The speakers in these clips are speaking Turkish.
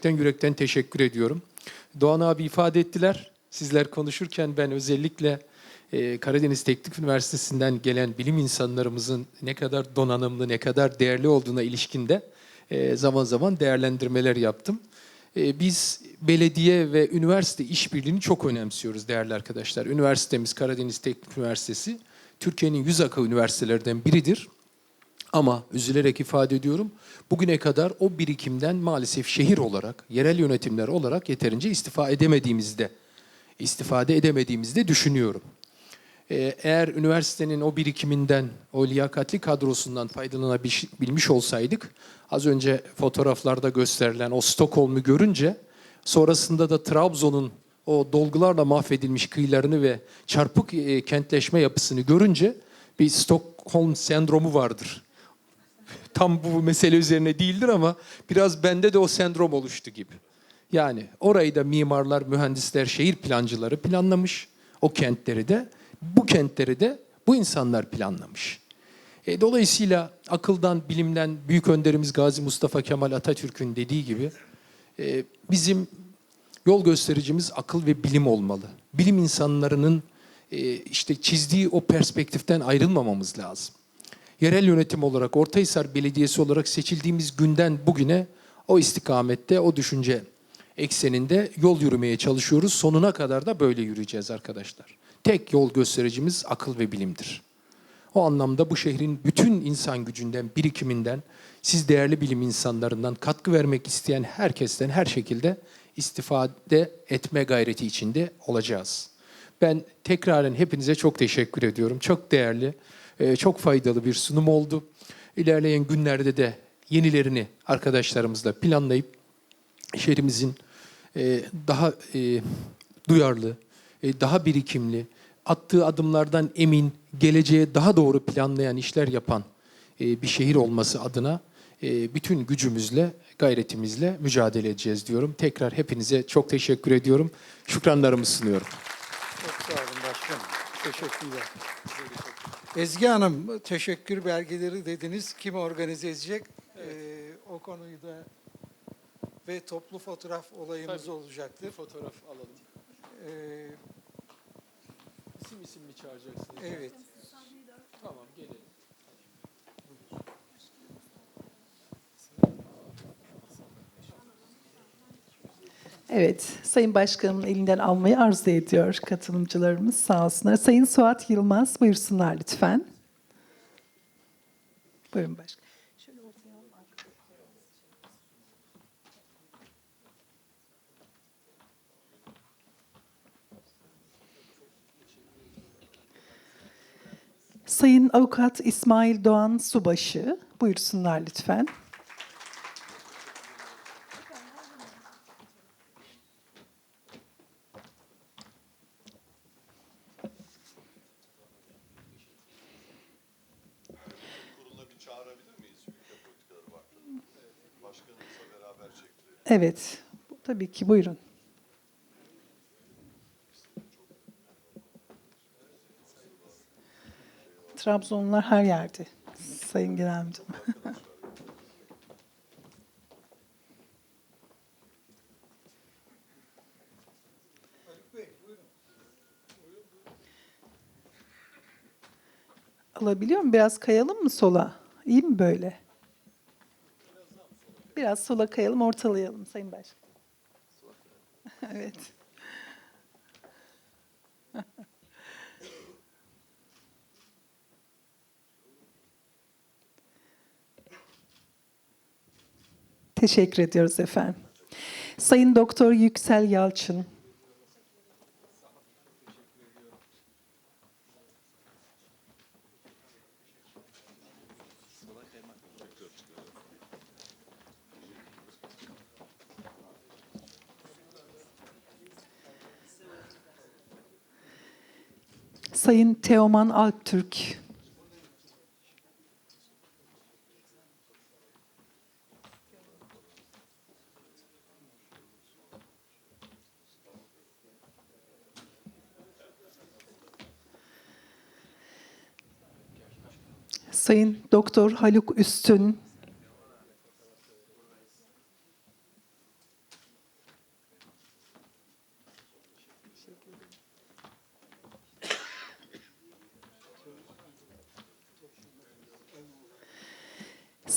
Yürekten yürekten teşekkür ediyorum. Doğan abi ifade ettiler. Sizler konuşurken ben özellikle e, Karadeniz Teknik Üniversitesi'nden gelen bilim insanlarımızın ne kadar donanımlı, ne kadar değerli olduğuna ilişkinde e, zaman zaman değerlendirmeler yaptım. E, biz belediye ve üniversite işbirliğini çok önemsiyoruz değerli arkadaşlar. Üniversitemiz Karadeniz Teknik Üniversitesi Türkiye'nin yüz akı üniversitelerden biridir. Ama üzülerek ifade ediyorum, bugüne kadar o birikimden maalesef şehir olarak, yerel yönetimler olarak yeterince istifa edemediğimizde, istifade edemediğimizde düşünüyorum. Ee, Eğer üniversitenin o birikiminden, o liyakatli kadrosundan faydalanabilmiş olsaydık, az önce fotoğraflarda gösterilen o Stockholm'u görünce, sonrasında da Trabzon'un o dolgularla mahvedilmiş kıyılarını ve çarpık e, kentleşme yapısını görünce bir Stockholm sendromu vardır tam bu mesele üzerine değildir ama biraz bende de o sendrom oluştu gibi. Yani orayı da mimarlar, mühendisler, şehir plancıları planlamış. O kentleri de, bu kentleri de bu insanlar planlamış. E, dolayısıyla akıldan, bilimden büyük önderimiz Gazi Mustafa Kemal Atatürk'ün dediği gibi e, bizim yol göstericimiz akıl ve bilim olmalı. Bilim insanlarının e, işte çizdiği o perspektiften ayrılmamamız lazım yerel yönetim olarak, Ortahisar Belediyesi olarak seçildiğimiz günden bugüne o istikamette, o düşünce ekseninde yol yürümeye çalışıyoruz. Sonuna kadar da böyle yürüyeceğiz arkadaşlar. Tek yol göstericimiz akıl ve bilimdir. O anlamda bu şehrin bütün insan gücünden, birikiminden, siz değerli bilim insanlarından katkı vermek isteyen herkesten her şekilde istifade etme gayreti içinde olacağız. Ben tekraren hepinize çok teşekkür ediyorum. Çok değerli, e, çok faydalı bir sunum oldu. İlerleyen günlerde de yenilerini arkadaşlarımızla planlayıp şehrimizin e, daha e, duyarlı, daha birikimli, attığı adımlardan emin, geleceğe daha doğru planlayan işler yapan bir şehir olması adına bütün gücümüzle, gayretimizle mücadele edeceğiz diyorum. Tekrar hepinize çok teşekkür ediyorum. Şükranlarımı sunuyorum. Çok sağ olun başkanım. Teşekkürler. Ezgi Hanım, teşekkür belgeleri dediniz. Kim organize edecek? Ee, o konuyu da ve toplu fotoğraf olayımız Tabii. olacaktır. fotoğraf alalım. Ee, İsim isim mi çağıracaksınız? evet. Evet, Sayın Başkanımın elinden almayı arzu ediyor katılımcılarımız sağ olsunlar. Sayın Suat Yılmaz buyursunlar lütfen. Buyurun başkanım. Sayın Avukat İsmail Doğan Subaşı buyursunlar lütfen. Evet, tabii ki buyurun. Trabzonlular her yerde. Sayın Genel Müdürüm. Alabiliyor mu? Biraz kayalım mı sola? İyi mi böyle? Biraz sola kayalım, ortalayalım Sayın Başkan. evet. Teşekkür ediyoruz efendim. Sayın Doktor Yüksel Yalçın. Sayın Teoman Alptürk. Sayın Doktor Haluk Üstün.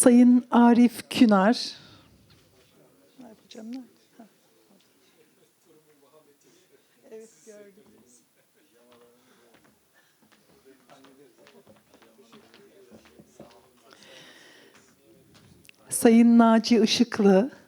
Sayın Arif Künar. Sayın Naci Işıklı.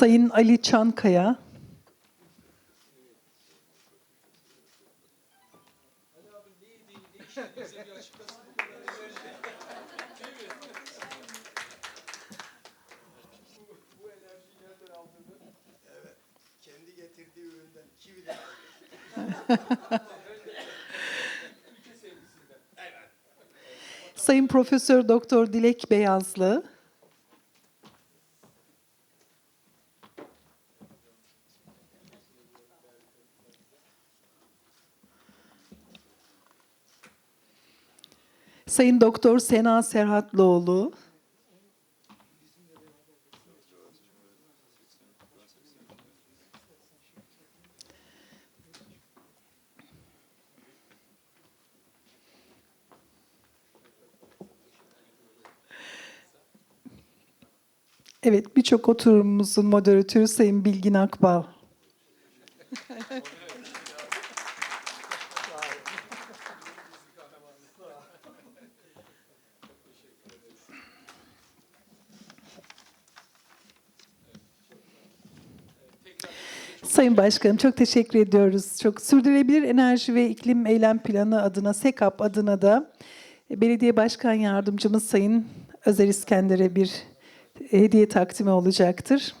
Sayın Ali Çankaya. Sayın Profesör Doktor Dilek Beyazlı. Sayın Doktor Sena Serhatlıoğlu. Evet, birçok oturumumuzun moderatörü Sayın Bilgin Akbal. Sayın Başkanım çok teşekkür ediyoruz. Çok sürdürülebilir enerji ve iklim eylem planı adına SEKAP adına da e, Belediye Başkan Yardımcımız Sayın Özer İskender'e bir hediye takdimi olacaktır.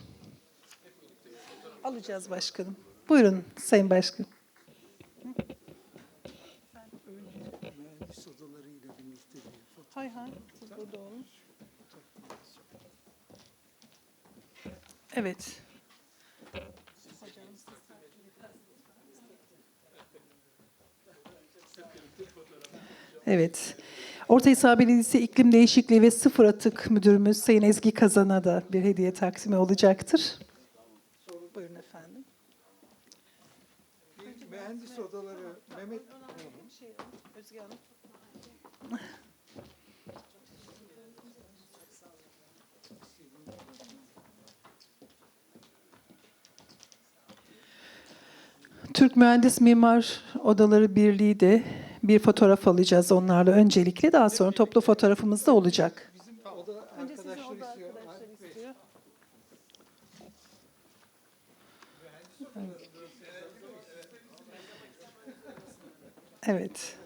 Alacağız başkanım. Buyurun Sayın Başkanım. Hay hay, burada. Evet. Evet. Ortahisar Belediyesi İklim Değişikliği ve Sıfır Atık Müdürümüz Sayın Ezgi Kazan'a da bir hediye taksimi olacaktır. Buyurun efendim. bir mühendis odaları Mehmet Özge Hanım. Türk Mühendis Mimar Odaları Birliği de bir fotoğraf alacağız onlarla öncelikle. Daha sonra toplu fotoğrafımız da olacak. bizim istiyor. Evet.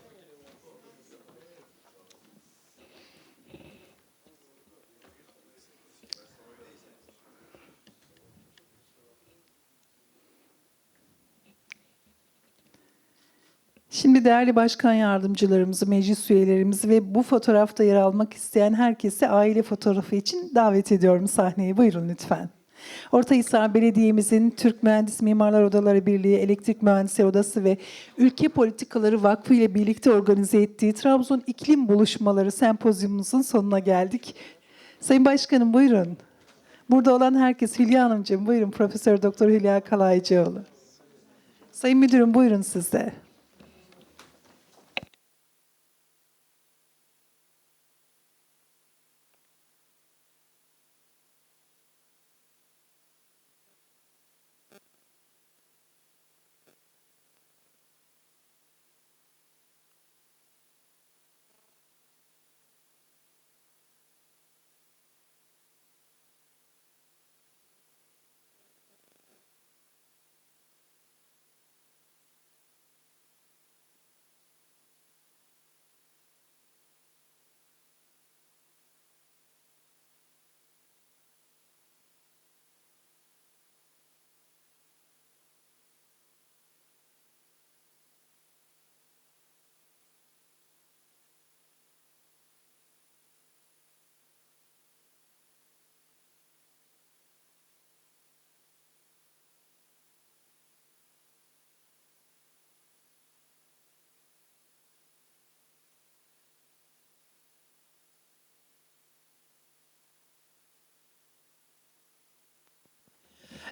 Şimdi değerli başkan yardımcılarımızı, meclis üyelerimizi ve bu fotoğrafta yer almak isteyen herkesi aile fotoğrafı için davet ediyorum sahneye. Buyurun lütfen. Ortahisar Belediye'mizin Türk Mühendis Mimarlar Odaları Birliği, Elektrik Mühendisleri Odası ve Ülke Politikaları Vakfı ile birlikte organize ettiği Trabzon İklim Buluşmaları Sempozyumumuzun sonuna geldik. Sayın Başkanım buyurun. Burada olan herkes Hülya Hanımcığım buyurun Profesör Doktor Hülya Kalaycıoğlu. Sayın Müdürüm buyurun siz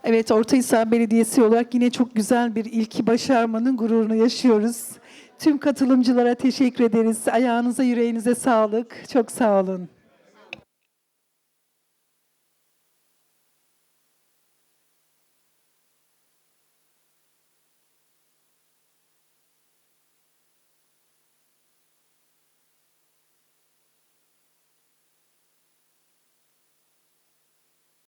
Evet, Ortahisar Belediyesi olarak yine çok güzel bir ilki başarmanın gururunu yaşıyoruz. Tüm katılımcılara teşekkür ederiz. Ayağınıza, yüreğinize sağlık. Çok sağ olun.